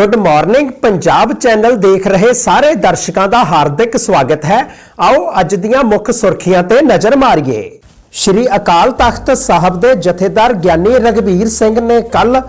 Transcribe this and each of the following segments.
Good morning Punjab channel ਦੇਖ ਰਹੇ ਸਾਰੇ ਦਰਸ਼ਕਾਂ ਦਾ ਹਾਰਦਿਕ ਸਵਾਗਤ ਹੈ। ਆਓ ਅੱਜ ਦੀਆਂ ਮੁੱਖ ਸੁਰਖੀਆਂ ਤੇ ਨਜ਼ਰ ਮਾਰੀਏ। ਸ਼੍ਰੀ ਅਕਾਲ ਤਖਤ ਸਾਹਿਬ ਦੇ ਜਥੇਦਾਰ ਗਿਆਨੀ ਰਗਵੀਰ ਸਿੰਘ ਨੇ ਕੱਲ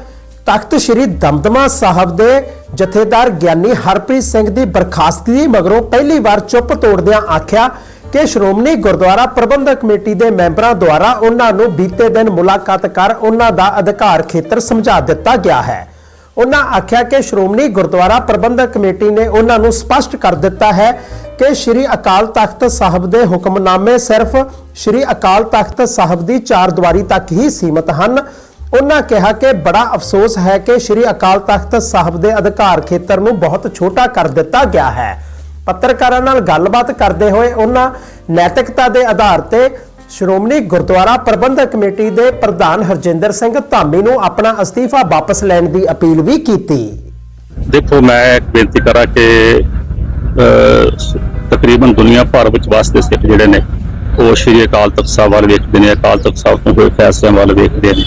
ਤਖਤ ਸ਼੍ਰੀ ਦਮਦਮਾ ਸਾਹਿਬ ਦੇ ਜਥੇਦਾਰ ਗਿਆਨੀ ਹਰਪ੍ਰੀਤ ਸਿੰਘ ਦੀ ਬਰਖਾਸਤਗੀ ਮਗਰੋਂ ਪਹਿਲੀ ਵਾਰ ਚੁੱਪ ਤੋੜਦਿਆਂ ਆਖਿਆ ਕਿ ਸ਼੍ਰੋਮਣੀ ਗੁਰਦੁਆਰਾ ਪ੍ਰਬੰਧਕ ਕਮੇਟੀ ਦੇ ਮੈਂਬਰਾਂ ਦੁਆਰਾ ਉਹਨਾਂ ਨੂੰ ਬੀਤੇ ਦਿਨ ਮੁਲਾਕਾਤ ਕਰ ਉਹਨਾਂ ਦਾ ਅਧਿਕਾਰ ਖੇਤਰ ਸਮਝਾ ਦਿੱਤਾ ਗਿਆ ਹੈ। ਉਹਨਾਂ ਆਖਿਆ ਕਿ ਸ਼੍ਰੋਮਣੀ ਗੁਰਦੁਆਰਾ ਪ੍ਰਬੰਧਕ ਕਮੇਟੀ ਨੇ ਉਹਨਾਂ ਨੂੰ ਸਪਸ਼ਟ ਕਰ ਦਿੱਤਾ ਹੈ ਕਿ ਸ੍ਰੀ ਅਕਾਲ ਤਖਤ ਸਾਹਿਬ ਦੇ ਹੁਕਮਨਾਮੇ ਸਿਰਫ ਸ੍ਰੀ ਅਕਾਲ ਤਖਤ ਸਾਹਿਬ ਦੀ ਚਾਰ ਦੀਵਾਰੀ ਤੱਕ ਹੀ ਸੀਮਤ ਹਨ। ਉਹਨਾਂ ਕਿਹਾ ਕਿ ਬੜਾ ਅਫਸੋਸ ਹੈ ਕਿ ਸ੍ਰੀ ਅਕਾਲ ਤਖਤ ਸਾਹਿਬ ਦੇ ਅਧਿਕਾਰ ਖੇਤਰ ਨੂੰ ਬਹੁਤ ਛੋਟਾ ਕਰ ਦਿੱਤਾ ਗਿਆ ਹੈ। ਪੱਤਰਕਾਰਾਂ ਨਾਲ ਗੱਲਬਾਤ ਕਰਦੇ ਹੋਏ ਉਹਨਾਂ ਨੈਤਿਕਤਾ ਦੇ ਆਧਾਰ ਤੇ ਸ਼੍ਰੋਮਣੀ ਗੁਰਦੁਆਰਾ ਪ੍ਰਬੰਧਕ ਕਮੇਟੀ ਦੇ ਪ੍ਰਧਾਨ ਹਰਜਿੰਦਰ ਸਿੰਘ ਧਾਮੀ ਨੂੰ ਆਪਣਾ ਅਸਤੀਫਾ ਵਾਪਸ ਲੈਣ ਦੀ ਅਪੀਲ ਵੀ ਕੀਤੀ। ਦੇਖੋ, ਮੈਂ ਇੱਕ ਬੇਨਤੀ ਕਰਾਂ ਕਿ ਤਕਰੀਬਨ ਦੁਨੀਆ ਭਰ ਵਿੱਚ ਵਸਦੇ ਸਿੱਖ ਜਿਹੜੇ ਨੇ, ਉਹ ਸ਼੍ਰੀ ਅਕਾਲ ਤਖਤ ਸਾਹਿਬ ਵੱਲ ਵੇਖਦੇ ਨੇ, ਅਕਾਲ ਤਖਤ ਸਾਹਿਬ ਤੋਂ ਹੋਏ ਫੈਸਲਿਆਂ ਵੱਲ ਵੇਖਦੇ ਨੇ।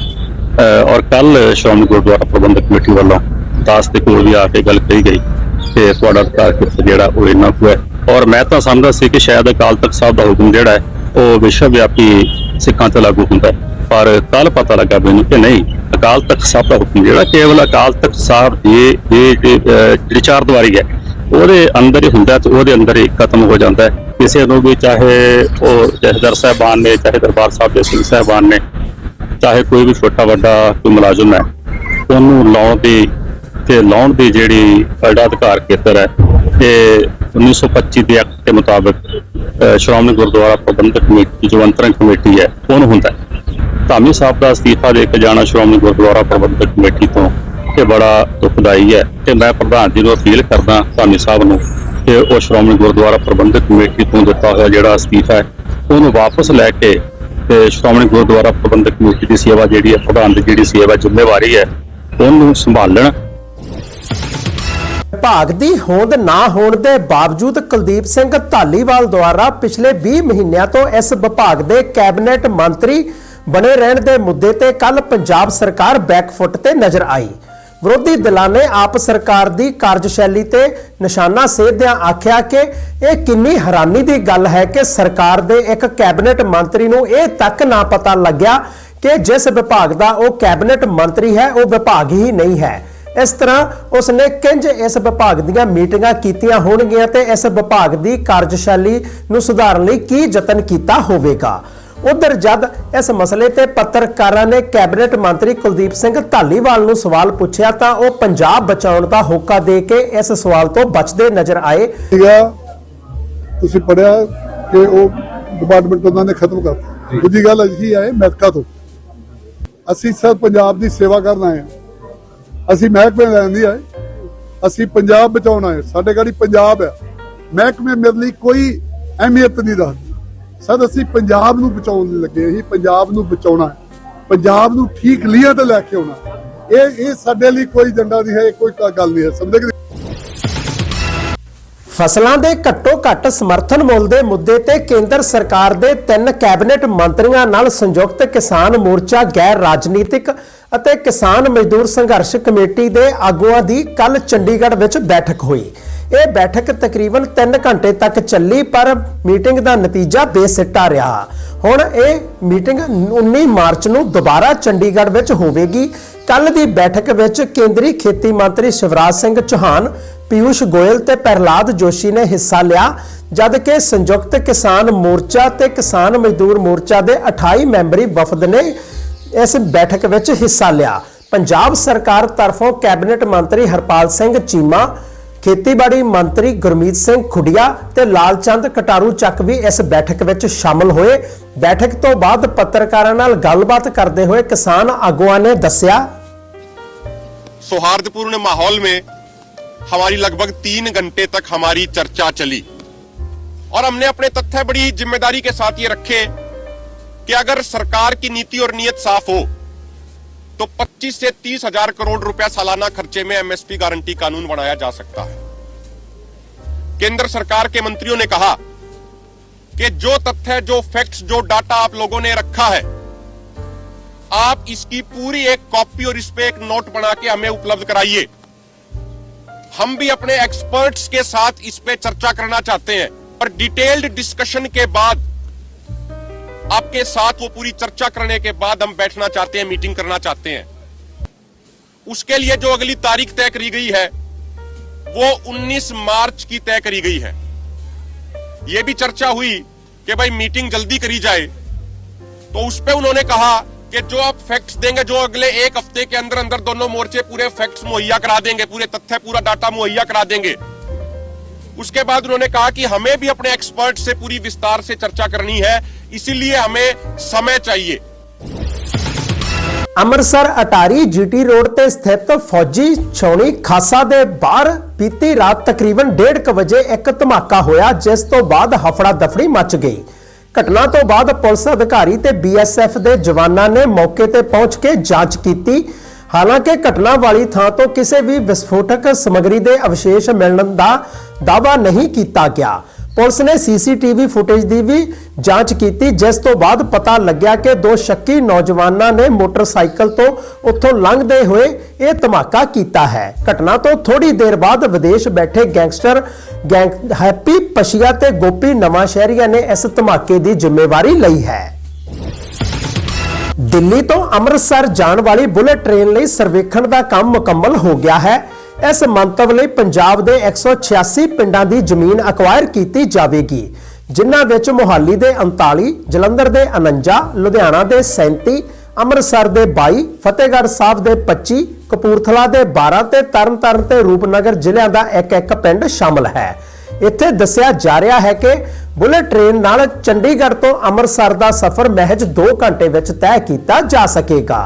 ਔਰ ਕੱਲ ਸ਼੍ਰੋਮਣੀ ਗੁਰਦੁਆਰਾ ਪ੍ਰਬੰਧਕ ਕਮੇਟੀ ਵੱਲੋਂ ਦਾਸ ਦੇ ਕੋਲ ਵੀ ਆ ਕੇ ਗੱਲ ਕਹੀ ਗਈ ਕਿ ਤੁਹਾਡਾ ਅਧਿਕਾਰ ਖੇਤਰ ਜਿਹੜਾ ਉਹ ਇੰਨਾ ਕੁ ਹੈ। ਔਰ ਮੈਂ ਤਾਂ ਸਮਝਦਾ ਸੀ ਕਿ ਸ਼ਾਇਦ ਅਕਾਲ ਤਖਤ ਸਾਹਿਬ ਦਾ ਹੁਕਮ ਜਿਹੜਾ ਹੈ ਉਹ ਵਿਸ਼ਵ ਵਿਆਪੀ ਸਿੱਖਾਂ ਤੇ ਲਾਗੂ ਹੁੰਦਾ ਹੈ। ਪਰ ਕੱਲ ਪਤਾ ਲੱਗਾ ਮੈਨੂੰ ਕਿ ਨਹੀਂ, ਅਕਾਲ ਤਖਤ ਸਾਹਿਬ ਦਾ ਹੁਕਮ ਜਿਹੜਾ ਕੇਵਲ ਅਕਾਲ ਤਖਤ ਸਾਹਿਬ ਦੀ ਜਿਹੜੀ ਚਾਰ ਦੀਵਾਰੀ ਹੈ, ਉਹਦੇ ਅੰਦਰ ਹੀ ਹੁੰਦਾ ਤੇ ਉਹਦੇ ਅੰਦਰ ਹੀ ਖਤਮ ਹੋ ਜਾਂਦਾ ਹੈ। ਕਿਸੇ ਨੂੰ ਵੀ ਚਾਹੇ ਉਹ ਜਥੇਦਾਰ ਸਾਹਿਬਾਨ ਨੇ, ਚਾਹੇ ਦਰਬਾਰ ਸਾਹਿਬ ਦੇ ਸਿੰਘ ਸਾਹਿਬਾਨ ਨੇ, ਚਾਹੇ ਕੋਈ ਵੀ ਛੋਟਾ ਵੱਡਾ ਕੋਈ ਮੁਲਾਜ਼ਮ ਹੈ, ਉਹਨੂੰ ਲਾਉਣ ਦੀ ਤੇ ਲਾਉਣ ਦੀ ਜਿਹੜੀ ਸਾਡਾ ਅਧਿਕਾਰ ਖੇਤਰ ਹੈ, ਇਹ 1925 ਦੇ ਐਕਟ ਦੇ ਮੁਤਾਬਕ ਸ਼੍ਰੋਮਣੀ ਗੁਰਦੁਆਰਾ ਪ੍ਰਬੰਧਕ ਕਮੇਟੀ ਜੋ ਅੰਤਰੰਗ ਕਮੇਟੀ ਹੈ ਉਹਨੂੰ ਹੁੰਦਾ ਧਾਮੀ ਸਾਹਿਬ ਦਾ ਅਸਤੀਫਾ ਦੇ ਕੇ ਜਾਣਾ ਸ਼੍ਰੋਮਣੀ ਗੁਰਦੁਆਰਾ ਪ੍ਰਬੰਧਕ ਕਮੇਟੀ ਤੋਂ, ਇਹ ਬੜਾ ਦੁਖਦਾਈ ਹੈ ਤੇ ਮੈਂ ਪ੍ਰਧਾਨ ਜੀ ਨੂੰ ਅਪੀਲ ਕਰਦਾ ਧਾਮੀ ਸਾਹਿਬ ਨੂੰ ਕਿ ਉਹ ਸ਼੍ਰੋਮਣੀ ਗੁਰਦੁਆਰਾ ਪ੍ਰਬੰਧਕ ਕਮੇਟੀ ਤੋਂ ਦਿੱਤਾ ਹੋਇਆ ਜਿਹੜਾ ਅਸਤੀਫਾ ਹੈ, ਉਹਨੂੰ ਵਾਪਸ ਲੈ ਕੇ, ਤੇ ਸ਼੍ਰੋਮਣੀ ਗੁਰਦੁਆਰਾ ਪ੍ਰਬੰਧਕ ਕਮੇਟੀ ਦੀ ਸੇਵਾ ਜਿਹੜੀ ਹੈ, ਪ੍ਰਧਾਨ ਦੀ ਜਿਹੜੀ ਸੇਵਾ ਜ਼ਿੰਮੇਵਾਰੀ ਹੈ, ਉਹਨੂੰ ਸੰਭਾਲਣ ਵਿਭਾਗ ਦੀ ਹੋਂਦ ਨਾ ਹੋਣ ਦੇ ਬਾਵਜੂਦ ਕੁਲਦੀਪ ਸਿੰਘ ਧਾਲੀਵਾਲ ਦੁਆਰਾ ਪਿਛਲੇ 20 ਮਹੀਨਿਆਂ ਤੋਂ ਇਸ ਵਿਭਾਗ ਦੇ ਕੈਬਨਿਟ ਮੰਤਰੀ ਬਣੇ ਰਹਿਣ ਦੇ ਮੁੱਦੇ ਤੇ ਕੱਲ ਪੰਜਾਬ ਸਰਕਾਰ ਬੈਕਫੁੱਟ ਤੇ ਨਜ਼ਰ ਆਈ। ਵਿਰੋਧੀ ਦਲਾਂ ਨੇ ਆਪ ਸਰਕਾਰ ਦੀ ਕਾਰਜਸ਼ੈਲੀ ਤੇ ਨਿਸ਼ਾਨਾ ਸੇਧਿਆਂ ਆਖਿਆ ਕਿ ਇਹ ਕਿੰਨੀ ਹੈਰਾਨੀ ਦੀ ਗੱਲ ਹੈ ਕਿ ਸਰਕਾਰ ਦੇ ਇੱਕ ਕੈਬਨਿਟ ਮੰਤਰੀ ਨੂੰ ਇਹ ਤੱਕ ਨਾ ਪਤਾ ਲੱਗਿਆ ਕਿ ਜਿਸ ਵਿਭਾਗ ਦਾ ਉਹ ਕੈਬਨਿਟ ਮੰਤਰੀ ਹੈ, ਉਹ ਵਿਭਾਗ ਹੀ ਨਹੀਂ ਹੈ। ਇਸ ਤਰ੍ਹਾਂ ਉਸਨੇ ਕਿੰਜ ਇਸ ਵਿਭਾਗ ਦੀਆਂ ਮੀਟਿੰਗਾਂ ਕੀਤੀਆਂ ਹੋਣਗੀਆਂ ਤੇ ਇਸ ਵਿਭਾਗ ਦੀ ਕਾਰਜਸ਼ੈਲੀ ਨੂੰ ਸੁਧਾਰਨ ਲਈ ਕੀ ਯਤਨ ਕੀਤਾ ਹੋਵੇਗਾ? ਉਧਰ ਜਦ ਇਸ ਮਸਲੇ ਤੇ ਪੱਤਰਕਾਰਾਂ ਨੇ ਕੈਬਨਿਟ ਮੰਤਰੀ ਕੁਲਦੀਪ ਸਿੰਘ ਧਾਲੀਵਾਲ ਨੂੰ ਸਵਾਲ ਪੁੱਛਿਆ ਤਾਂ ਉਹ ਪੰਜਾਬ ਬਚਾਉਣ ਦਾ ਹੋਕਾ ਦੇ ਕੇ ਇਸ ਸਵਾਲ ਤੋਂ ਬਚਦੇ ਨਜ਼ਰ ਆਏ। ਤੁਸੀਂ ਪੜਿਆ ਕਿ ਉਹ ਡਿਪਾਰਟਮੈਂਟ ਉਹਨਾਂ ਨੇ ਖਤਮ ਕਰਤਾ। ਦੂਜੀ ਗੱਲ ਅਜੀ ਆਏ ਮਹਿਕਾ ਤੋਂ। ਅਸੀਂ ਸਰ ਪੰਜਾਬ ਦੀ ਸੇਵਾ ਕਰਨ ਆਏ ਹਾਂ। ਅਸੀਂ ਮਹਿਕਮੇ ਲੈਣ ਨਹੀਂ ਆਏ। ਅਸੀਂ ਪੰਜਾਬ ਬਚਾਉਣਾ ਆਏ। ਸਾਡੇ ਗਾੜੀ ਪੰਜਾਬ ਹੈ ਮਹਿਕਮੇ ਮੇਰੇ ਲਈ ਕੋਈ ਅਹਿਮੀਅਤ ਨਹੀਂ ਰੱਖਦੀ। ਸਰ, ਅਸੀਂ ਪੰਜਾਬ ਨੂੰ ਬਚਾਉਣ ਲੱਗੇ ਅਸੀਂ ਪੰਜਾਬ ਨੂੰ ਬਚਾਉਣਾ ਪੰਜਾਬ ਨੂੰ ਠੀਕ ਲੀਅਰ ਤੇ ਲੈ ਕੇ ਆਉਣਾ ਇਹ ਇਹ ਸਾਡੇ ਲਈ ਕੋਈ ਏਜੰਡਾ ਨਹੀਂ ਹੈ। ਇਹ ਕੋਈ ਗੱਲ ਨਹੀਂ ਹੈ। ਸਮਝੇ ਕਿ ਫਸਲਾਂ ਦੇ ਘੱਟੋ ਘੱਟ ਸਮਰਥਨ ਮੁੱਲ ਦੇ ਮੁੱਦੇ ਤੇ ਕੇਂਦਰ ਸਰਕਾਰ ਦੇ ਤਿੰਨ ਕੈਬਨਿਟ ਮੰਤਰੀਆਂ ਨਾਲ ਸੰਯੁਕਤ ਕਿਸਾਨ ਮੋਰਚਾ ਗੈਰ ਰਾਜਨੀਤਿਕ ਅਤੇ ਕਿਸਾਨ ਮਜ਼ਦੂਰ ਸੰਘਰਸ਼ ਕਮੇਟੀ ਦੇ ਆਗੂਆਂ ਦੀ ਕੱਲ ਚੰਡੀਗੜ੍ਹ ਵਿੱਚ ਬੈਠਕ ਹੋਈ। ਇਹ ਬੈਠਕ ਤਕਰੀਬਨ 3 ਘੰਟੇ ਤੱਕ ਚੱਲੀ, ਪਰ ਮੀਟਿੰਗ ਦਾ ਨਤੀਜਾ ਬੇਸਿੱਟਾ ਰਿਹਾ। ਹੁਣ ਇਹ ਮੀਟਿੰਗ 19 ਮਾਰਚ ਨੂੰ ਦੁਬਾਰਾ ਚੰਡੀਗੜ੍ਹ ਵਿੱਚ ਹੋਵੇਗੀ। ਕੱਲ ਦੀ ਬੈਠਕ ਵਿੱਚ ਕੇਂਦਰੀ ਖੇਤੀ ਮੰਤਰੀ ਸ਼ਿਵਰਾਜ ਸਿੰਘ ਚੌਹਾਨ ਪਿਊਸ਼ ਗੋਇਲ ਤੇ ਪ੍ਰਹਲਾਦ ਜੋਸ਼ੀ ਨੇ ਹਿੱਸਾ ਲਿਆ, ਜਦ ਕਿ ਸੰਯੁਕਤ ਕਿਸਾਨ ਮੋਰਚਾ ਤੇ ਕਿਸਾਨ ਮਜ਼ਦੂਰ ਮੋਰਚਾ ਦੇ 28 ਮੈਂਬਰੀ ਵਫਦ ਨੇ ਇਸ ਬੈਠਕ ਵਿੱਚ ਹਿੱਸਾ ਲਿਆ। ਪੰਜਾਬ ਸਰਕਾਰ ਤਰਫੋਂ ਕੈਬਨਿਟ ਮੰਤਰੀ ਹਰਪਾਲ ਸਿੰਘ ਚੀਮਾ, ਖੇਤੀਬਾੜੀ ਮੰਤਰੀ ਗੁਰਮੀਤ ਸਿੰਘ ਖੁੱਡਿਆ ਤੇ ਲਾਲ ਚੰਦ ਕਟਾਰੂ ਚੱਕ ਵੀ ਇਸ ਬੈਠਕ ਵਿੱਚ ਸ਼ਾਮਲ ਹੋਏ। ਬੈਠਕ ਤੋਂ ਬਾਅਦ ਪੱਤਰਕਾਰਾਂ ਨਾਲ ਗੱਲਬਾਤ ਕਰਦੇ ਹੋਏ ਕਿਸਾਨ ਆਗੂਆਂ ਨੇ ਦੱਸਿਆ ਸੌਹਾਰਦਪੂਰਨ ਮਾਹੌਲ ਵਿੱਚ हमारी लगभग तीन घंटे तक हमारी चर्चा चली। और हमने अपने तथ्य बड़ी ज़िम्मेदारी के साथ ये रखे कि अगर सरकार की नीति और नीयत साफ़ हो तो 25 से तीस हज़ार करोड़ रुपया सालाना खर्चे में एमएसपी गारंटी कानून बनाया जा सकता है। केंद्र सरकार के मंत्रियों ने कहा कि जो तथ्य, जो फैक्ट्स जो डाटा आप लोगों ने रखा है, आप इसकी पूरी एक कॉपी और इस पे एक नोट बना के हमें उपलब्ध कराइए। हम भी अपने एक्सपर्ट्स के साथ इस पे चर्चा करना चाहते हैं। और डिटेल्ड डिस्कशन के बाद, आपके साथ वो पूरी चर्चा करने के बाद हम बैठना चाहते हैं मीटिंग करना चाहते हैं। उसके लिए जो अगली तारीख तय करी गई है, वो 19 मार्च की तय करी गई है। यह भी चर्चा हुई कि भाई मीटिंग जल्दी करी जाए तो उस पर उन्होंने कहा कि जो आप फैक्ट्स देंगे जो अगले एक हफ्ते के अंदर अंदर दोनों मोर्चे पूरे फैक्ट्स मुहैया करा देंगे पूरे तथ्य पूरा डाटा मुहैया करा देंगे उसके बाद उन्होंने कहा कि हमें भी अपने एक्सपर्ट से पूरी विस्तार से चर्चा करनी है इसीलिए हमें समय चाहिए ਅੰਮ੍ਰਿਤਸਰ ਅਟਾਰੀ ਜੀਟੀ ਰੋਡ ਤੇ ਸਥਿਤ ਫੌਜੀ ਛਾਉਣੀ ਖਾਸਾ ਦੇ ਬਾਹਰ ਬੀਤੀ ਰਾਤ ਤਕਰੀਬਨ 1:30 ਵਜੇ ਇੱਕ ਧਮਾਕਾ ਹੋਇਆ ਜਿਸ ਤੋਂ ਬਾਅਦ ਹਫੜਾ ਦਫੜੀ ਮਚ ਗਈ ਘਟਨਾ ਤੋਂ ਬਾਅਦ ਪੁਲਿਸ ਅਧਿਕਾਰੀ ਤੇ ਬੀਐਸਐਫ ਦੇ ਜਵਾਨਾਂ ਨੇ ਮੌਕੇ ਤੇ ਪਹੁੰਚ ਕੇ ਜਾਂਚ ਕੀਤੀ। ਹਾਲਾਂਕਿ ਘਟਨਾ ਵਾਲੀ ਥਾਂ ਤੋਂ ਕਿਸੇ ਵੀ ਵਿਸਫੋਟਕ ਸਮੱਗਰੀ ਦੇ ਅਵਸ਼ੇਸ਼ ਮਿਲਣ ਦਾ ਦਾਅਵਾ ਨਹੀਂ ਕੀਤਾ ਗਿਆ। ਪੁਲਿਸ ਨੇ ਸੀਸੀਟੀਵੀ ਫੁਟੇਜ ਦੀ ਵੀ ਜਾਂਚ ਕੀਤੀ, ਜਿਸ ਤੋਂ ਬਾਅਦ ਪਤਾ ਲੱਗਿਆ ਕਿ ਦੋ ਸ਼ੱਕੀ ਨੌਜਵਾਨਾਂ ਨੇ ਮੋਟਰਸਾਈਕਲ ਤੋਂ ਉੱਥੋਂ ਲੰਘਦੇ ਹੋਏ ਇਹ ਧਮਾਕਾ ਕੀਤਾ ਹੈ। ਘਟਨਾ ਤੋਂ ਥੋੜੀ ਦੇਰ ਬਾਅਦ ਵਿਦੇਸ਼ ਬੈਠੇ ਗੈਂਗਸਟਰ ਗੈਂਗ ਹੈਪੀ ਪਸ਼ੀਆ ਤੇ ਗੋਪੀ ਨਵਾਂ ਸ਼ਹਿਰੀਆ ਨੇ ਇਸ ਧਮਾਕੇ ਦੀ ਜ਼ਿੰਮੇਵਾਰੀ ਲਈ ਹੈ। ਦਿੱਲੀ ਤੋਂ ਅੰਮ੍ਰਿਤਸਰ ਜਾਣ ਵਾਲੀ ਬੁਲੇਟ ਟ੍ਰੇਨ ਲਈ ਸਰਵੇਖਣ ਦਾ ਕੰਮ ਮੁਕੰਮਲ ਹੋ ਗਿਆ ਹੈ। ਇਸ ਮੰਤਵ ਲਈ ਪੰਜਾਬ ਦੇ 186 ਪਿੰਡਾਂ ਦੀ ਜ਼ਮੀਨ ਅਕਵਾਇਰ ਕੀਤੀ ਜਾਵੇਗੀ, ਜਿਨ੍ਹਾਂ ਵਿੱਚ ਮੋਹਾਲੀ ਦੇ 39 ਜਲੰਧਰ ਦੇ 49 ਲੁਧਿਆਣਾ ਦੇ 37 ਅੰਮ੍ਰਿਤਸਰ ਦੇ 22 ਫਤਿਹਗੜ੍ਹ ਸਾਹਿਬ ਦੇ 25 ਕਪੂਰਥਲਾ ਦੇ 12 ਤੇ ਤਰਨਤਾਰਨ ਤੇ ਰੂਪਨਗਰ ਜ਼ਿਲ੍ਹਿਆਂ ਦਾ ਇੱਕ ਇੱਕ ਪਿੰਡ ਸ਼ਾਮਲ ਹੈ। ਇੱਥੇ ਦੱਸਿਆ ਜਾ ਰਿਹਾ ਹੈ ਕਿ ਬੁਲੇਟ ਟ੍ਰੇਨ ਨਾਲ ਚੰਡੀਗੜ੍ਹ ਤੋਂ ਅੰਮ੍ਰਿਤਸਰ ਦਾ ਸਫ਼ਰ ਮਹਿਜ 2 ਘੰਟੇ ਵਿੱਚ ਤੈਅ ਕੀਤਾ ਜਾ ਸਕੇਗਾ।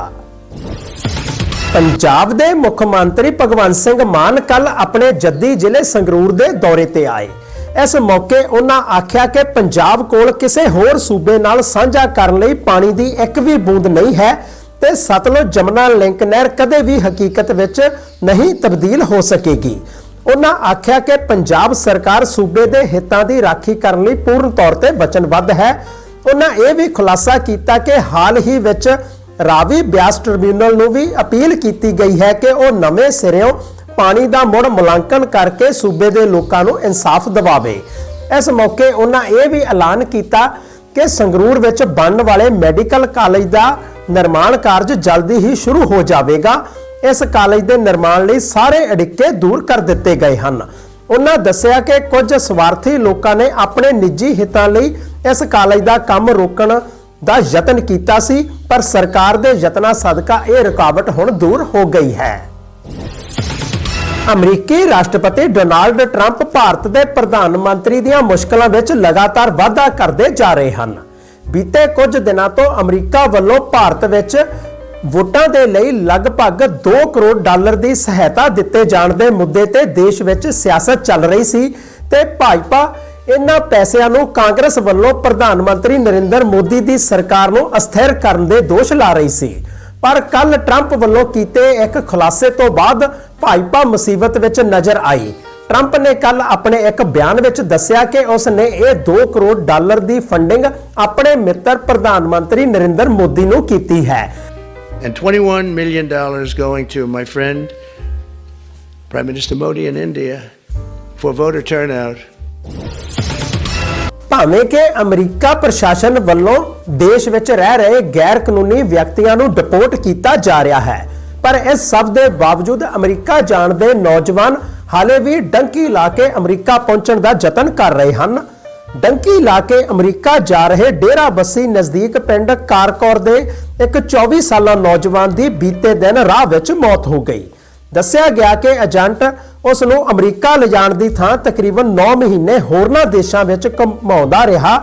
ਪੰਜਾਬ ਦੇ ਮੁੱਖ ਮੰਤਰੀ ਭਗਵੰਤ ਸਿੰਘ ਮਾਨ ਕੱਲ ਆਪਣੇ ਜੱਦੀ ਜ਼ਿਲ੍ਹੇ ਸੰਗਰੂਰ ਦੇ ਦੌਰੇ ਤੇ ਆਏ। ਇਸ ਮੌਕੇ ਉਹਨਾਂ ਆਖਿਆ ਕਿ ਪੰਜਾਬ ਕੋਲ ਕਿਸੇ ਹੋਰ ਸੂਬੇ ਨਾਲ ਸਾਂਝਾ ਕਰਨ ਲਈ ਪਾਣੀ ਦੀ ਇੱਕ ਵੀ ਬੂੰਦ ਨਹੀਂ ਹੈ ਤੇ ਸਤਲੁਜ ਜਮਨਾ ਲਿੰਕ ਨਹਿਰ ਕਦੇ ਵੀ ਹਕੀਕਤ ਵਿੱਚ ਨਹੀਂ ਤਬਦੀਲ ਹੋ ਸਕੇਗੀ। ਉਹਨਾਂ ਆਖਿਆ ਕਿ ਪੰਜਾਬ ਸਰਕਾਰ ਸੂਬੇ ਦੇ ਹਿੱਤਾਂ ਦੀ ਰਾਖੀ ਕਰਨ ਲਈ ਪੂਰਨ ਤੌਰ ਤੇ ਵਚਨਬੱਧ ਹੈ। ਉਹਨਾਂ ਇਹ ਵੀ ਖੁਲਾਸਾ ਕੀਤਾ ਕਿ ਹਾਲ ਹੀ ਵਿੱਚ ਰਾਵੀ ਬਿਆਸ ਟਰਮੀਨਲ ਨੂੰ ਵੀ ਅਪੀਲ ਕੀਤੀ ਗਈ ਹੈ ਕਿ ਉਹ ਨਵੇਂ ਸਿਰਿਓਂ ਪਾਣੀ ਦਾ ਮੁੜ ਮੁਲਾਂਕਣ ਕਰਕੇ ਸੂਬੇ ਦੇ ਲੋਕਾਂ ਨੂੰ ਇਨਸਾਫ ਦਿਵਾਵੇ। ਇਸ ਮੌਕੇ ਉਹਨਾਂ ਇਹ ਵੀ ਐਲਾਨ ਕੀਤਾ ਕਿ ਸੰਗਰੂਰ ਵਿੱਚ ਬਣਨ ਵਾਲੇ ਮੈਡੀਕਲ ਕਾਲਜ ਦਾ ਨਿਰਮਾਣ ਕਾਰਜ ਜਲਦੀ ਹੀ ਸ਼ੁਰੂ ਹੋ ਜਾਵੇਗਾ। ਇਸ ਕਾਲਜ ਦੇ ਨਿਰਮਾਣ ਲਈ ਸਾਰੇ ਅੜਿੱਕੇ ਦੂਰ ਕਰ ਦਿੱਤੇ ਗਏ ਹਨ। ਉਹਨਾਂ ਦੱਸਿਆ ਕਿ ਕੁਝ ਸਵਾਰਥੀ ਲੋਕਾਂ ਨੇ ਆਪਣੇ ਨਿੱਜੀ ਹਿੱਤਾਂ ਲਈ ਇਸ ਕਾਲਜ ਦਾ ਕੰਮ ਰੋਕਣ ਦਾ ਯਤਨ ਕੀਤਾ ਸੀ, ਪਰ ਸਰਕਾਰ ਦੇ ਯਤਨਾਂ ਸਦਕਾ ਇਹ ਰੁਕਾਵਟ ਹੁਣ ਦੂਰ ਹੋ ਗਈ ਹੈ। ਅਮਰੀਕੀ ਰਾਸ਼ਟਰਪਤੀ ਡੋਨਾਲਡ ਟਰੰਪ ਭਾਰਤ ਦੇ ਪ੍ਰਧਾਨ ਮੰਤਰੀ ਦੀਆਂ ਮੁਸ਼ਕਲਾਂ ਵਿੱਚ ਲਗਾਤਾਰ ਵਾਧਾ ਕਰਦੇ ਜਾ ਰਹੇ ਹਨ। ਬੀਤੇ ਕੁਝ ਦਿਨਾਂ ਤੋਂ ਅਮਰੀਕਾ ਵੱਲੋਂ ਭਾਰਤ ਵਿੱਚ ਵੋਟਾਂ ਦੇ ਲਈ ਲਗਭਗ 2 ਕਰੋੜ ਡਾਲਰ ਦੀ ਸਹਾਇਤਾ ਦਿੱਤੇ ਜਾਣ ਦੇ ਮੁੱਦੇ ਤੇ ਦੇਸ਼ ਵਿੱਚ ਸਿਆਸਤ ਚੱਲ ਰਹੀ ਸੀ ਤੇ ਭਾਜਪਾ ਇਹਨਾਂ ਪੈਸਿਆਂ ਨੂੰ ਕਾਂਗਰਸ ਵੱਲੋਂ ਪ੍ਰਧਾਨ ਮੰਤਰੀ ਨਰਿੰਦਰ ਮੋਦੀ ਦੀ ਸਰਕਾਰ ਨੂੰ ਅਸਥਿਰ ਕਰਨ ਦੇ ਦੋਸ਼ ਲਾ ਰਹੀ ਸੀ। ਪਰ ਕੱਲ ਟਰੰਪ ਵੱਲੋਂ ਕੀਤੇ ਇੱਕ ਖੁਲਾਸੇ ਤੋਂ ਬਾਅਦ ਭਾਜਪਾ ਮੁਸੀਬਤ ਵਿੱਚ ਨਜ਼ਰ ਆਈ। ਟਰੰਪ ਨੇ ਕੱਲ ਆਪਣੇ ਇੱਕ ਬਿਆਨ ਵਿੱਚ ਦੱਸਿਆ ਕਿ ਉਸ ਨੇ ਇਹ 2 ਕਰੋੜ ਡਾਲਰ ਦੀ ਫੰਡਿੰਗ ਆਪਣੇ ਮਿੱਤਰ ਪ੍ਰਧਾਨ ਮੰਤਰੀ ਨਰਿੰਦਰ ਮੋਦੀ ਨੂੰ ਕੀਤੀ ਹੈ। And 21 million dollars going to my friend, Prime Minister Modi in India, for voter turnout. ਭਾਵੇਂ ਕਿ ਅਮਰੀਕਾ ਪ੍ਰਸ਼ਾਸਨ ਵੱਲੋਂ ਦੇਸ਼ ਵਿੱਚ ਰਹਿ ਰਹੇ ਗੈਰ ਕਾਨੂੰਨੀ ਵਿਅਕਤੀਆਂ ਨੂੰ ਡਿਪੋਰਟ ਕੀਤਾ ਜਾ ਰਿਹਾ ਹੈ, ਪਰ ਇਸ ਸਭ ਦੇ ਬਾਵਜੂਦ ਅਮਰੀਕਾ ਜਾਣ ਦੇ ਨੌਜਵਾਨ ਹਾਲੇ ਵੀ ਡੰਕੀ ਲਾ ਕੇ ਅਮਰੀਕਾ ਪਹੁੰਚਣ ਦਾ ਯਤਨ ਕਰ ਰਹੇ ਹਨ। ਡੰਕੀ ਲਾ ਕੇ ਅਮਰੀਕਾ ਜਾ ਰਹੇ ਡੇਰਾ ਬੱਸੀ ਨਜ਼ਦੀਕ ਪਿੰਡ ਕਾਰਕੌਰ ਦੇ ਇੱਕ 24 ਸਾਲਾ ਨੌਜਵਾਨ ਦੀ ਬੀਤੇ ਦਿਨ ਰਾਹ ਵਿੱਚ ਮੌਤ ਹੋ ਗਈ। ਦੱਸਿਆ ਗਿਆ ਕਿ ਏਜੰਟ ਉਸ ਨੂੰ ਅਮਰੀਕਾ ਲਿਜਾਣ ਦੀ ਥਾਂ ਤਕਰੀਬਨ 9 ਮਹੀਨੇ ਹੋਰਨਾਂ ਦੇਸ਼ਾਂ ਵਿੱਚ ਘੁਮਾਉਂਦਾ ਰਿਹਾ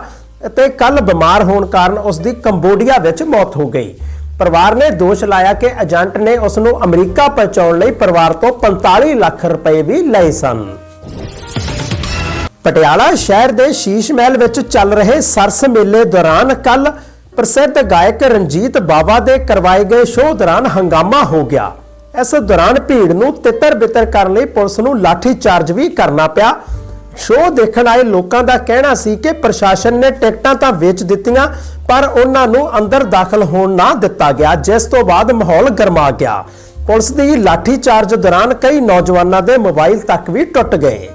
ਅਤੇ ਕੱਲ ਬਿਮਾਰ ਹੋਣ ਕਾਰਨ ਉਸ ਦੀ ਕੰਬੋਡੀਆ ਵਿੱਚ ਮੌਤ ਹੋ ਗਈ। ਪਰਿਵਾਰ ਨੇ ਦੋਸ਼ ਲਾਇਆ ਕਿ ਏਜੰਟ ਨੇ ਉਸ ਨੂੰ ਅਮਰੀਕਾ ਪਹੁੰਚਾਉਣ ਲਈ ਪਰਿਵਾਰ ਤੋਂ 45 ਲੱਖ ਰੁਪਏ ਵੀ ਲਏ ਸਨ। ਪਟਿਆਲਾ ਸ਼ਹਿਰ ਦੇ ਸ਼ੀਸ਼ ਮਹਿਲ ਵਿੱਚ ਚੱਲ ਰਹੇ ਸਰਸ ਮੇਲੇ ਦੌਰਾਨ ਕੱਲ ਪ੍ਰਸਿੱਧ ਗਾਇਕ ਰਣਜੀਤ ਬਾਵਾ ਦੇ ਕਰਵਾਏ ਗਏ ਸ਼ੋਅ ਦੌਰਾਨ ਹੰਗਾਮਾ ਹੋ ਗਿਆ। ਇਸ ਦੌਰਾਨ ਭੀੜ ਨੂੰ ਤਿੱਤਰ ਬਿੱਤਰ ਕਰਨ ਲਈ ਪੁਲਿਸ ਨੂੰ ਲਾਠੀ ਚਾਰਜ ਵੀ ਕਰਨਾ ਪਿਆ। ਸ਼ੋਅ ਦੇਖਣ ਆਏ ਲੋਕਾਂ ਦਾ ਕਹਿਣਾ ਸੀ ਕਿ ਪ੍ਰਸ਼ਾਸਨ ਨੇ ਟਿਕਟਾਂ ਤਾਂ ਵੇਚ ਦਿੱਤੀਆਂ, ਪਰ ਉਹਨਾਂ ਨੂੰ ਅੰਦਰ ਦਾਖਲ ਹੋਣ ਨਾ ਦਿੱਤਾ ਗਿਆ, ਜਿਸ ਤੋਂ ਬਾਅਦ ਮਾਹੌਲ ਗਰਮਾ ਗਿਆ। ਪੁਲਿਸ ਦੀ ਲਾਠੀ ਚਾਰਜ ਦੌਰਾਨ ਕਈ ਨੌਜਵਾਨਾਂ ਦੇ ਮੋਬਾਈਲ ਤੱਕ ਵੀ ਟੁੱਟ ਗਏ।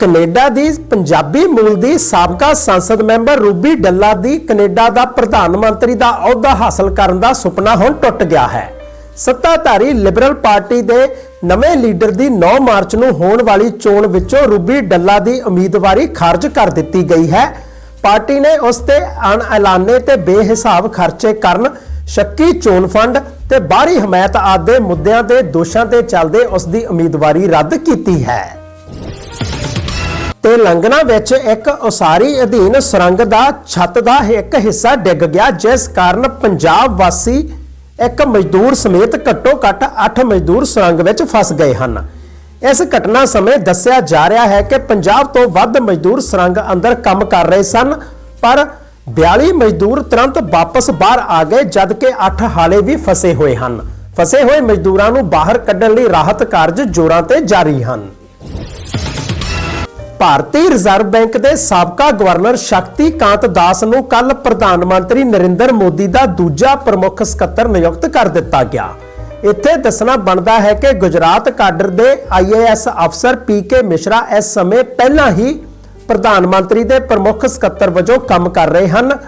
ਕੈਨੇਡਾ ਦੀ ਪੰਜਾਬੀ ਮੂਲ ਦੀ ਸਾਬਕਾ ਸੰਸਦ ਮੈਂਬਰ ਰੂਬੀ ਡੱਲਾ ਦੀ ਕੈਨੇਡਾ ਦਾ ਪ੍ਰਧਾਨ ਮੰਤਰੀ ਦਾ ਅਹੁਦਾ ਹਾਸਲ ਕਰਨ ਦਾ ਸੁਪਨਾ ਹੁਣ ਟੁੱਟ ਗਿਆ ਹੈ। ਸੱਤਾਧਾਰੀ ਲਿਬਰਲ ਪਾਰਟੀ ਦੇ ਨਵੇਂ ਲੀਡਰ ਦੀ 9 ਮਾਰਚ ਨੂੰ ਹੋਣ ਵਾਲੀ ਚੋਣ ਵਿੱਚੋਂ ਰੂਬੀ ਡੱਲਾ ਦੀ ਉਮੀਦਵਾਰੀ ਖਾਰਜ ਕਰ ਦਿੱਤੀ ਗਈ ਹੈ। ਪਾਰਟੀ ਨੇ ਉਸ ਤੇ ਅਣਐਲਾਨੇ ਤੇ ਬੇਹਿਸਾਬ ਖਰਚੇ ਕਰਨ ਸ਼ੱਕੀ ਚੋਣ ਫੰਡ ਤੇ ਬਾਹਰੀ ਹਮਾਇਤ ਆਦਿ ਮੁੱਦਿਆਂ ਤੇ ਦੋਸ਼ਾਂ ਤੇ ਚੱਲਦੇ ਉਸ ਦੀ ਉਮੀਦਵਾਰੀ ਰੱਦ ਕੀਤੀ ਹੈ। ਤੇਲੰਗਨਾ ਵਿੱਚ ਇੱਕ ਉਸਾਰੀ ਅਧੀਨ ਸੁਰੰਗ ਦਾ ਛੱਤ ਦਾ ਇੱਕ ਹਿੱਸਾ ਡਿੱਗ ਗਿਆ, ਜਿਸ ਕਾਰਨ ਪੰਜਾਬ ਵਾਸੀ ਇੱਕ ਮਜ਼ਦੂਰ ਸਮੇਤ ਘੱਟੋ-ਘੱਟ 8 ਮਜ਼ਦੂਰ ਸੁਰੰਗ ਵਿੱਚ ਫਸ ਗਏ ਹਨ। ਇਸ ਘਟਨਾ ਸਮੇਂ ਦੱਸਿਆ ਜਾ ਰਿਹਾ ਹੈ ਕਿ ਪੰਜਾਬ ਤੋਂ ਵੱਧ ਮਜ਼ਦੂਰ ਸੁਰੰਗ ਅੰਦਰ ਕੰਮ ਕਰ ਰਹੇ ਸਨ, ਪਰ 42 ਮਜ਼ਦੂਰ ਤੁਰੰਤ ਵਾਪਸ ਬਾਹਰ ਆ ਗਏ, ਜਦਕਿ 8 ਹਾਲੇ ਵੀ ਫਸੇ ਹੋਏ ਹਨ। ਫਸੇ ਹੋਏ ਮਜ਼ਦੂਰਾਂ ਨੂੰ ਬਾਹਰ ਕੱਢਣ ਲਈ ਰਾਹਤ ਕਾਰਜ ਜ਼ੋਰਾਂ ਤੇ ਜਾਰੀ ਹਨ। ਭਾਰਤੀ ਰਿਜ਼ਰਵ ਬੈਂਕ ਦੇ ਸਾਬਕਾ ਗਵਰਨਰ ਸ਼ਕਤੀ ਕਾਂਤ ਦਾਸ ਨੂੰ ਕੱਲ ਪ੍ਰਧਾਨ ਮੰਤਰੀ ਨਰਿੰਦਰ ਮੋਦੀ ਦਾ ਦੂਜਾ ਪ੍ਰਮੁੱਖ ਸਕੱਤਰ ਨਿਯੁਕਤ ਕਰ ਦਿੱਤਾ ਗਿਆ। ਇੱਥੇ ਦੱਸਣਾ ਬਣਦਾ ਹੈ ਕਿ ਗੁਜਰਾਤ ਕਾਡਰ ਦੇ ਆਈਏਐਸ ਅਫਸਰ ਪੀਕੇ ਮਿਸ਼ਰਾ ਇਸ ਸਮੇਂ ਪਹਿਲਾਂ ਹੀ ਪ੍ਰਧਾਨ ਮੰਤਰੀ ਦੇ ਪ੍ਰਮੁੱਖ ਸਕੱਤਰ ਵਜੋਂ ਕੰਮ ਕਰ ਰਹੇ ਹਨ।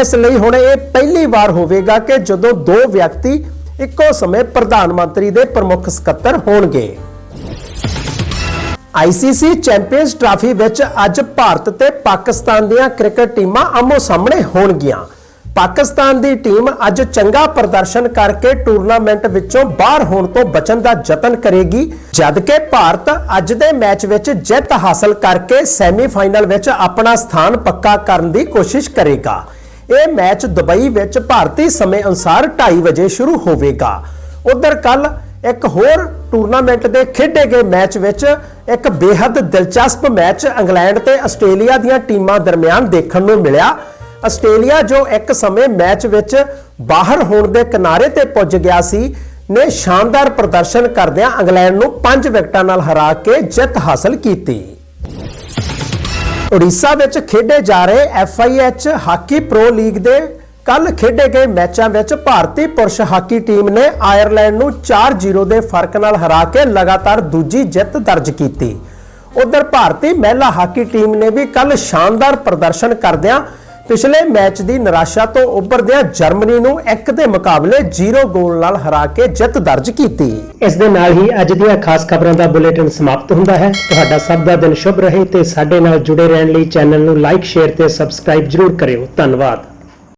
ਇਸ ਲਈ ਹੁਣ ਇਹ ਪਹਿਲੀ ਵਾਰ ਹੋਵੇਗਾ ਕਿ ਜਦੋਂ ਦੋ ਵਿਅਕਤੀ ਇੱਕੋ ਸਮੇਂ ਪ੍ਰਧਾਨ ਮੰਤਰੀ ਦੇ ਪ੍ਰਮੁੱਖ ਸਕੱਤਰ ਹੋਣਗੇ। ਆਈਸੀਸੀ ਚੈਂਪੀਅਨਸ ਟਰਾਫੀ ਵਿੱਚ ਅੱਜ ਭਾਰਤ ਤੇ ਪਾਕਿਸਤਾਨ ਦੀਆਂ ਕ੍ਰਿਕਟ ਟੀਮਾਂ ਆਮੋ ਸਾਹਮਣੇ ਹੋਣਗੀਆਂ। ਪਾਕਿਸਤਾਨ ਦੀ ਟੀਮ ਅੱਜ ਚੰਗਾ ਪ੍ਰਦਰਸ਼ਨ ਕਰਕੇ ਟੂਰਨਾਮੈਂਟ ਵਿੱਚੋਂ ਬਾਹਰ ਹੋਣ ਤੋਂ ਬਚਣ ਦਾ ਯਤਨ ਕਰੇਗੀ, ਜਦਕਿ ਭਾਰਤ ਅੱਜ ਦੇ ਮੈਚ ਵਿੱਚ ਜਿੱਤ ਹਾਸਲ ਕਰਕੇ ਸੈਮੀਫਾਈਨਲ ਵਿੱਚ ਆਪਣਾ ਸਥਾਨ ਪੱਕਾ ਕਰਨ ਦੀ ਕੋਸ਼ਿਸ਼ ਕਰੇਗਾ। ਇਹ ਮੈਚ ਦੁਬਈ ਵਿੱਚ ਭਾਰਤੀ ਸਮੇਂ ਅਨੁਸਾਰ 2:30 ਵਜੇ ਸ਼ੁਰੂ ਹੋਵੇਗਾ। ਉਧਰ ਕੱਲ ਇੱਕ ਹੋਰ ਟੂਰਨਾਮੈਂਟ ਦੇ ਖੇਡੇ ਗਏ ਮੈਚ ਵਿੱਚ ਇੱਕ ਬੇਹੱਦ ਦਿਲਚਸਪ ਮੈਚ ਇੰਗਲੈਂਡ ਤੇ ਆਸਟ੍ਰੇਲੀਆ ਦੀਆਂ ਟੀਮਾਂ ਦਰਮਿਆਨ ਦੇਖਣ ਨੂੰ ਮਿਲਿਆ। ਆਸਟ੍ਰੇਲੀਆ ਜੋ ਇੱਕ ਸਮੇਂ ਮੈਚ ਵਿੱਚ ਬਾਹਰ ਹੋਣ ਦੇ ਕਿਨਾਰੇ ਤੇ ਪੁੱਜ ਗਿਆ ਸੀ, ਨੇ ਸ਼ਾਨਦਾਰ ਪ੍ਰਦਰਸ਼ਨ ਕਰਦਿਆਂ ਇੰਗਲੈਂਡ ਨੂੰ 5 ਵਿਕਟਾਂ ਨਾਲ ਹਰਾ ਕੇ ਜਿੱਤ ਹਾਸਲ ਕੀਤੀ। ਉੜੀਸਾ ਵਿੱਚ ਖੇਡੇ ਜਾ ਰਹੇ ਐਫਆਈਐਚ ਹਾਕੀ ਪ੍ਰੋ ਲੀਗ ਦੇ ਕੱਲ ਖੇਡੇ ਗਏ ਮੈਚਾਂ ਵਿੱਚ ਭਾਰਤੀ ਪੁਰਸ਼ ਹਾਕੀ ਟੀਮ ਨੇ ਆਇਰਲੈਂਡ ਨੂੰ 4-0 ਦੇ ਫ਼ਰਕ ਨਾਲ ਹਰਾ ਕੇ ਲਗਾਤਾਰ ਦੂਜੀ ਜਿੱਤ ਦਰਜ ਕੀਤੀ। ਉਧਰ ਭਾਰਤੀ ਮਹਿਲਾ ਹਾਕੀ ਟੀਮ ਨੇ ਵੀ ਕੱਲ ਸ਼ਾਨਦਾਰ ਪ੍ਰਦਰਸ਼ਨ ਕਰਦਿਆਂ ਪਿਛਲੇ ਮੈਚ ਦੀ ਨਿਰਾਸ਼ਾ ਤੋਂ ਉੱਭਰਦਿਆਂ ਜਰਮਨੀ ਨੂੰ ਇੱਕ ਦੇ ਮੁਕਾਬਲੇ 0 ਗੋਲ ਨਾਲ ਹਰਾ ਕੇ ਜਿੱਤ ਦਰਜ ਕੀਤੀ। ਇਸ ਦੇ ਨਾਲ ਹੀ ਅੱਜ ਦੀਆਂ ਖਾਸ ਖਬਰਾਂ ਦਾ ਬੁਲੇਟਿਨ ਸਮਾਪਤ ਹੁੰਦਾ ਹੈ। ਤੁਹਾਡਾ ਸਭ ਦਾ ਦਿਨ ਸ਼ੁਭ ਰਹੇ ਤੇ ਸਾਡੇ ਨਾਲ ਜੁੜੇ ਰਹਿਣ ਲਈ ਚੈਨਲ ਨੂੰ ਲਾਈਕ, ਸ਼ੇਅਰ ਤੇ ਸਬਸਕ੍ਰਾਈਬ ਜਰੂਰ ਕਰਿਓ। ਧੰਨਵਾਦ।